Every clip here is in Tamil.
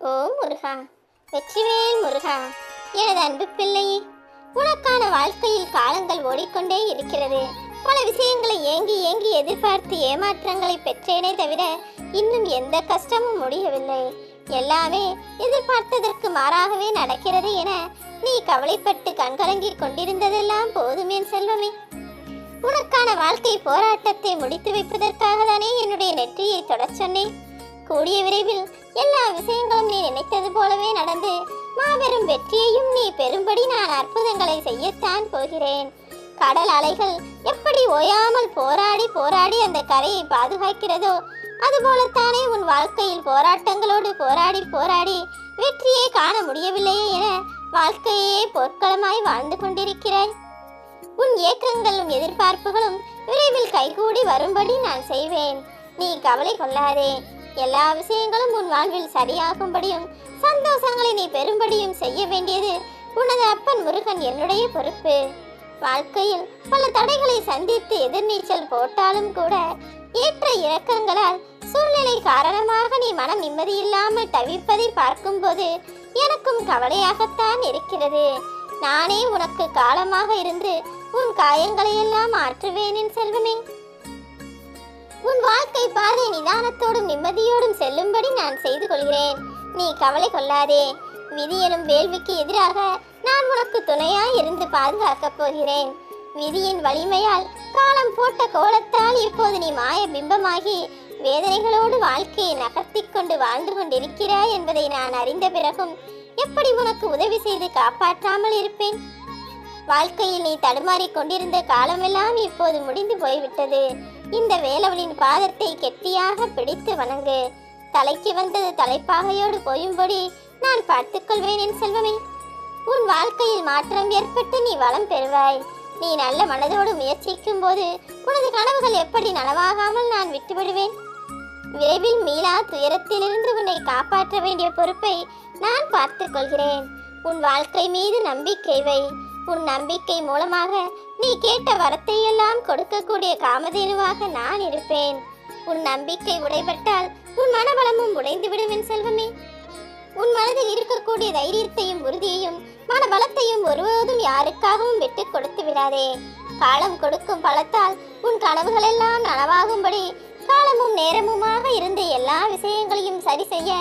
ஓ முருகா வெற்றிவேல் முருகா. எனது அன்பு பிள்ளையே உனக்கான வாழ்க்கையில் காலங்கள் ஓடிக்கொண்டே இருக்கிறது. பல விஷயங்களை ஏங்கி ஏங்கி எதிர்பார்த்து ஏமாற்றங்களை பெற்றேனே தவிர இன்னும் எந்த கஷ்டமும் முடியவில்லை. எல்லாமே எதிர்பார்த்ததற்கு மாறாகவே நடக்கிறது என நீ கவலைப்பட்டு கண்கலங்கிக் கொண்டிருந்ததெல்லாம் போதும் என் செல்வமே. உனக்கான வாழ்க்கை போராட்டத்தை முடித்து வைப்பதற்காக தானே என்னுடைய நெற்றியை தொடச் சொன்னேன். கூடிய விரைவில் எல்லா விஷயங்களும் நீ நினைத்தது போலவே நடந்து மாபெரும் வெற்றியையும் நீ பெறும்படி நான் அற்புதங்களை செய்யத்தான் போகிறேன். கடல் அலைகள் எப்படி ஓயாமல் போராடி போராடி அந்த கரையை பாதுகாக்கிறதோ அதுபோலத்தானே உன் வாழ்க்கையில் போராட்டங்களோடு போராடி போராடி வெற்றியை காண முடியவில்லையே என வாழ்க்கையே போர்க்களமாய் வாழ்ந்து கொண்டிருக்கிறாய். உன் ஏக்கங்களும் எதிர்பார்ப்புகளும் விரைவில் கைகூடி வரும்படி நான் செய்வேன். நீ கவலை கொள்ளாதே. எல்லா விஷயங்களும் உன் வாழ்வில் சரியாகும்படியும் சந்தோஷங்களை நீ பெறும்படியும் செய்ய வேண்டியது உனது அப்பன் முருகன் என்னுடைய பொறுப்பு. வாழ்க்கையில் பல தடைகளை சந்தித்து எதிர்நீச்சல் போட்டாலும் கூட ஏற்ற இறக்கங்களால் சூழ்நிலை காரணமாக நீ மனம் நிம்மதியில்லாமல் தவிப்பதை பார்க்கும்போது எனக்கும் கவலையாகத்தான் இருக்கிறது. நானே உனக்கு காலமாக இருந்து உன் காயங்களையெல்லாம் ஆற்றுவேனின் என் செல்வமே. உன் வாழ்க்கை பாதை நிதானத்தோடும் நிம்மதியோடும் செல்லும்படி நான் செய்து கொள்கிறேன். நீ கவலை கொள்ளாதே. விதி எனும் வேள்விக்கு எதிராக நான் உனக்கு துணையாய் இருந்து பாதுகாக்கப் போகிறேன். விதியின் வலிமையால் காலம் போட்ட கோலத்தால் இப்போது நீ மாய பிம்பமாகி வேதனைகளோடு வாழ்க்கையை நகர்த்திக் கொண்டு வாழ்ந்து கொண்டிருக்கிறாய் என்பதை நான் அறிந்த பிறகும் எப்படி உனக்கு உதவி செய்து காப்பாற்றாமல் இருப்பேன்? வாழ்க்கையில் நீ தடுமாறிக் கொண்டிருந்த காலமெல்லாம் இப்போது முடிந்து போய்விட்டது. இந்த வேலவனின் பாதத்தை கெட்டியாக பிடித்து வணங்கு. தலைக்கு வந்தது தலைப்பாகையோடு போயும்படி நான் பார்த்துக்கொள்வேன் என் செல்வமே. உன் வாழ்க்கையில் மாற்றம் ஏற்பட்டு நீ வளம் பெறுவாய். நீ நல்ல மனதோடு முயற்சிக்கும் போது உனது கனவுகள் எப்படி நனவாகாமல் நான் விட்டுவிடுவேன்? விரைவில் மீளா துயரத்திலிருந்து உன்னை காப்பாற்ற வேண்டிய பொறுப்பை நான் பார்த்துக்கொள்கிறேன் உன் வாழ்க்கை மீது நம்பிக்கை வை. உன் நம்பிக்கை மூலமாக நீ கேட்ட வரத்தை எல்லாம் கொடுக்கக்கூடிய காமதேனுவாக நான் இருப்பேன். உன் நம்பிக்கை உடைபட்டால் உன் மனபலமும் உடைந்து விடுவேன் செல்வமே. உன் மனதில் இருக்கக்கூடிய தைரியத்தையும் உறுதியையும் மனபலத்தையும் ஒருபோதும் யாருக்காகவும் விட்டு கொடுத்து விடாதே. காலம் கொடுக்கும் பலத்தால் உன் கனவுகளெல்லாம் நனவாகும்படி காலமும் நேரமுமாக இருந்த எல்லா விஷயங்களையும் சரி செய்ய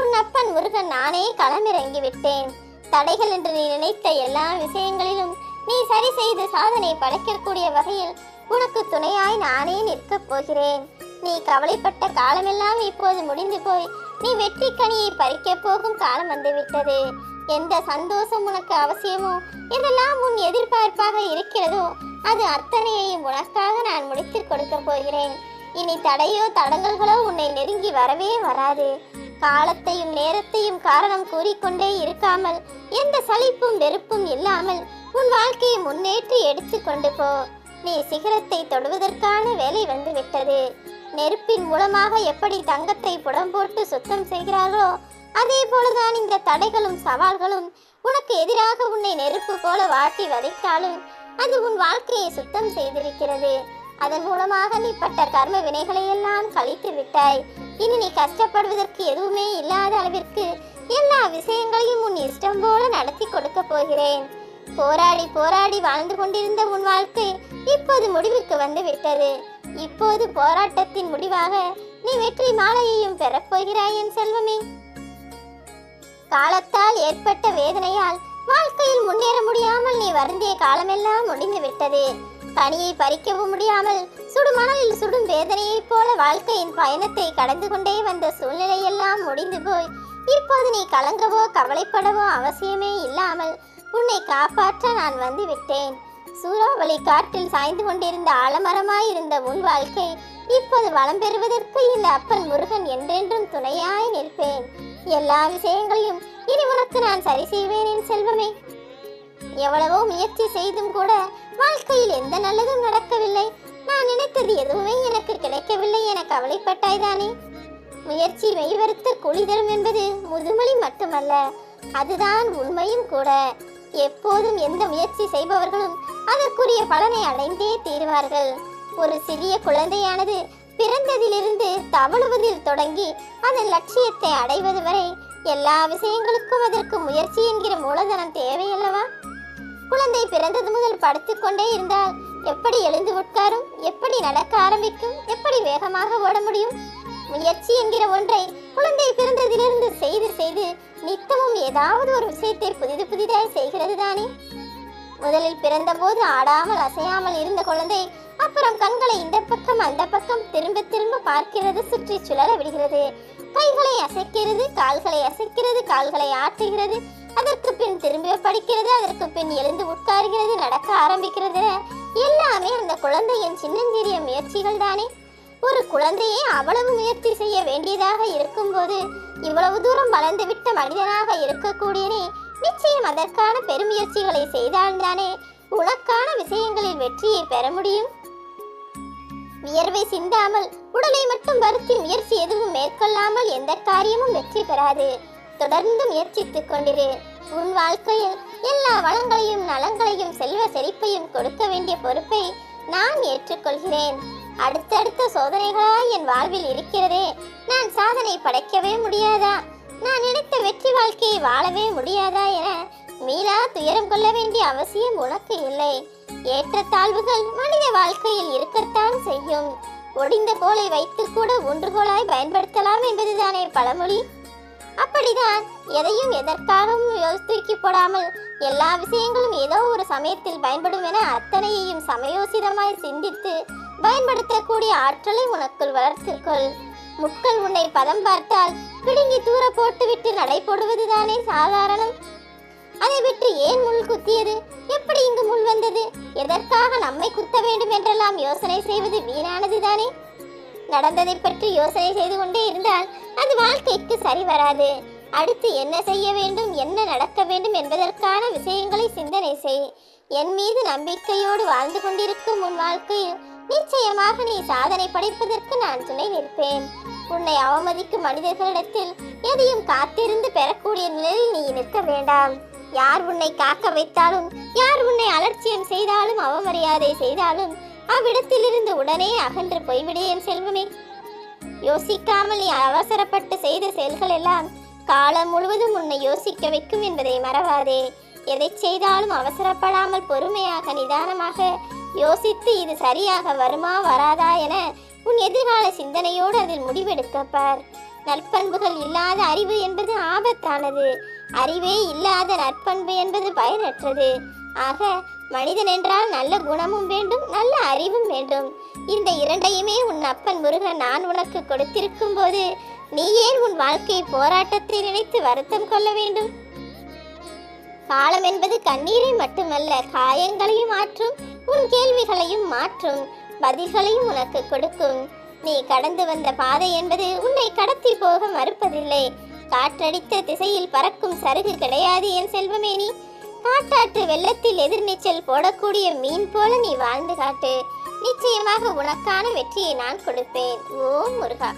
உன் அப்பன் முருகன் நானே களமிறங்கி விட்டேன் தடைகள் என்று நீ நினைத்த எல்லா விஷயங்களிலும் நீ சரி செய்து சாதனை படைக்கக்கூடிய வகையில் உனக்கு துணையாய் நானே நிற்கப் போகிறேன். நீ கவலைப்பட்ட காலமெல்லாம் இப்போது முடிந்து போய் நீ வெற்றி கனியை பறிக்கப் போகும் காலம் வந்துவிட்டது. எந்த சந்தோஷம் உனக்கு அவசியமோ எதெல்லாம் உன் எதிர்பார்ப்பாக இருக்கிறதோ அது அத்தனையையும் உனக்காக நான் முடித்து கொடுக்க போகிறேன். இனி தடையோ தடங்கல்களோ உன்னை நெருங்கி வரவே வராது. காலத்தையும் நேரத்தையும் காரணம் கூறிக்கொண்டே இருக்காமல் எந்த சலிப்பும் வெறுப்பும் இல்லாமல் உன் வாழ்க்கையை முன்னேற்றி எடுத்து கொண்டு போ. நீ சிகரத்தை தொடுவதற்கான வேலை வந்து விட்டது. நெருப்பின் மூலமாக எப்படி தங்கத்தை புடம் போட்டு சுத்தம் செய்கிறார்களோ அதே போலதான் இந்த தடைகளும் சவால்களும் உனக்கு எதிராக உன்னை நெருப்பு போல வாட்டி வதைத்தாலும் அது உன் வாழ்க்கையை சுத்தம் செய்திருக்கிறது. அதன் மூலமாக நீ பட்ட கர்ம வினைகளை எல்லாம் கழித்து விட்டாய். இனி நீ கஷ்டப்படுவதற்கு எதுவுமே இல்லாத அளவிற்கு எல்லா விஷயங்களையும் உன் இஷ்டம் போல நடத்தி கொடுக்க போகிறேன். போராடி போராடி வாழ்ந்து கொண்டிருந்த உன் வாழ்க்கை இப்போது முடிவுக்கு வந்து விட்டது. இப்போது போராட்டத்தின் முடிவாக நீ வெற்றி மாலையையும் பெறப்போகிறாய் என் செல்வமே. காலத்தால் ஏற்பட்ட வேதனையால் வாழ்க்கையில் முன்னேற முடியாமல் நீ வருந்திய காலமெல்லாம் முடிந்து விட்டது. பனியை பறிக்கவும் முடியாமல் சுடுமணலில் சுடும் வேதனையைப் போல வாழ்க்கையின் பயணத்தை கடந்து கொண்டே வந்த சூழ்நிலையெல்லாம் முடிந்து போய் இப்போது நீ கலங்கவோ கவலைப்படவோ அவசியமே இல்லாமல் உன்னை காப்பாற்ற நான் வந்து விட்டேன். சூறாவளி காற்றில் சாய்ந்து கொண்டிருந்த ஆலமரமாயிருந்த உன் வாழ்க்கை இப்போது வளம் பெறுவதற்கு இந்த அப்பன் முருகன் என்றென்றும் துணையாய் நிற்பேன். எல்லா விஷயங்களையும் இனி உனக்கு நான் சரி செய்வேன் என் செல்வமே. எவ்வளவோ முயற்சி செய்தும் கூட வாழ்க்கையில் எந்த நல்லதும் நடக்கவில்லை. நான் நினைத்தது எதுவுமே எனக்கு கிடைக்கவில்லை என கவலைப்பட்டாய்தானே முயற்சி மெய்வருத்த குளிதரும் என்பது முதுமொழி மட்டுமல்ல அதுதான் உண்மையும் கூட. எப்போதும் எந்த முயற்சி செய்பவர்களும் அதற்குரிய பலனை அடைந்தே தீர்வார்கள். ஒரு சிறிய குழந்தையானது பிறந்ததிலிருந்து தவழுவதில் தொடங்கி அதன் லட்சியத்தை அடைவது வரை எல்லா விஷயங்களுக்கும் அதற்கு முயற்சி என்கிற மூலதனம் தேவையல்லவா? குழந்தை பிறந்தது முதல் படுத்துக்கொண்டே இருந்தால் எப்படி எழுந்து உட்காரும்? எப்படி நடக்க ஆரம்பிக்கும்? எப்படி வேகமாக ஓட முடியும்? முயற்சி என்கிற ஒன்றை குழந்தை பிறந்ததிலிருந்து செய்து செய்து நித்தமும் ஏதாவது ஒரு விஷயத்தை புதிது புதிதாய் செய்கிறது தானே முதலில் பிறந்தபோது ஆடாமல் அசையாமல் இருந்த குழந்தை அப்புறம் கண்களை இந்த பக்கம் அந்த பக்கம் திரும்ப திரும்ப பார்க்கிறது சுற்றி சுழல விடுகிறது. கைகளை அசைக்கிறது கால்களை அசைக்கிறது கால்களை ஆட்டுகிறது அதற்கு பின் திரும்பி படிக்கிறது அதற்கு பின் எழுந்து உட்காருகிறது நடக்க ஆரம்பிக்கிறது. எல்லாமே அந்த குழந்தையின் சின்னஞ்சிறிய முயற்சிகள் தானே. ஒரு குழந்தையை அவ்வளவு முயற்சி செய்ய வேண்டியதாக இருக்கும்போது இவ்வளவு தூரம் வளர்ந்துவிட்ட மனிதனாக இருக்கக்கூடியனே நிச்சயம் அதற்கான பெருமுயற்சிகளை செய்தால்தானே உனக்கான விஷயங்களில் வெற்றியை பெற முடியும். வியர்வை சிந்தாமல் உடலை மட்டும் வருத்தி முயற்சி எதுவும் மேற்கொள்ளாமல் எந்த காரியமும் வெற்றி பெறாது. தொடர்ந்து முயற்சித்துக் கொண்டிரு. உன் வாழ்க்கையில் எல்லா வளங்களையும் நலங்களையும் செல்வ செழிப்பையும் கொடுக்க வேண்டிய பொறுப்பை நான் ஏற்றுக்கொள்கிறேன். அடுத்தடுத்த சோதனைகளாய் என் வாழ்வில் இருக்கிறதே நான் சாதனை படைக்கவே முடியாதா? நான் நினைத்த வெற்றி வாழ்க்கையை வாழவே முடியாதா என மீளா துயரம் கொள்ள வேண்டிய அவசியம் உனக்கு இல்லை. ஏற்றத்தாழ்வுகள் மனித வாழ்க்கையில் இருக்கத்தான் செய்யும். ஒடிந்த கோலை வைத்து கூட ஒன்றுகோலாய் பயன்படுத்தலாம் என்பதுதானே பழமொழி? அப்படிதான். எதையும் எதற்காகவும் யோசித்துக்கி போடாமல் எல்லா விஷயங்களும் ஏதோ ஒரு சமயத்தில் பயன்படும் என அத்தனையையும் சமயோசிதமாய் சிந்தித்து பயன்படுத்தக்கூடிய ஆற்றலை உனக்குள் வளர்த்துக்கொள் முட்கள் உன்னை பதம் பார்த்தால் பிடுங்கி தூர போட்டுவிட்டு நடை போடுவதுதானே சாதாரணம்? அதை விட்டு ஏன் முள் குத்தியது? எப்படி இங்கு முள் வந்தது? எதற்காக நம்மை குத்த வேண்டும் என்றெல்லாம் யோசனை செய்வது வீணானது தானே நடந்ததை பற்றி யோசனை செய்து கொண்டே இருந்தால் அது வாழ்க்கைக்கு சரி வராது. அடுத்து என்ன செய்ய வேண்டும் என்ன நடக்க வேண்டும் என்பதற்கான விஷயங்களை சிந்தனை செய். என் மீது நம்பிக்கையோடு வாழ்ந்து கொண்டிருக்கும் உன் வாழ்க்கையில் நிச்சயமாக நீ சாதனை படைப்பதற்கு நான் துணை நிற்பேன். உன்னை அவமதிக்கும் மனிதர்களிடத்தில் எதையும் காத்திருந்து பெறக்கூடிய நிலையில் நீ நிற்க வேண்டாம். யார் உன்னை காக்க வைத்தாலும் யார் உன்னை அலட்சியம் செய்தாலும் அவமரியாதை செய்தாலும் அவ்விடத்திலிருந்து உடனே அகன்று போய்விடு என் செல்வமே. யோசிக்காமல் நீ அவசரப்பட்டு செய்த செயல்கள் எல்லாம் காலம் முழுவதும் உன்னை யோசிக்க வைக்கும் என்பதை மறவாதே. எதை செய்தாலும் அவசரப்படாமல் பொறுமையாக நிதானமாக யோசித்து இது சரியாக வருமா வராதா என உன் எதிர்கால சிந்தனையோடு அதில் முடிவெடுக்கப்பார். நற்பண்புகள் இல்லாத அறிவு என்பது ஆபத்தானது. அறிவே இல்லாத நற்பண்பு என்பது பயனற்றது. ஆக மனிதன் என்றால் நல்ல குணமும் வேண்டும் நல்ல அறிவும் வேண்டும். இந்த இரண்டையுமே உன் அப்பன் முருகன் நான் உனக்கு கொடுத்திருக்கும் போது நீ ஏன் உன் வாழ்க்கை போராட்டத்தை நினைத்து வருத்தம் கொள்ள வேண்டும்? காலம் என்பது கண்ணீரை மட்டுமல்ல காயங்களையும் மாற்றும் உன் கேள்விகளையும் மாற்றும் பதில்களையும் உனக்கு கொடுக்கும். நீ கடந்து வந்த பாதை என்பது உன்னை கடத்தி போக மறுப்பதில்லை. காற்றடித்த திசையில் பறக்கும் சருகு கிடையாது என் செல்வமேனி காட்டாற்று வெள்ளத்தில் எதிர்நீச்சல் போடக்கூடிய மீன் போல நீ வாழ்ந்து காட்டு. நிச்சயமாக உனக்கான வெற்றியை நான் கொடுப்பேன். ஓம் முருகா.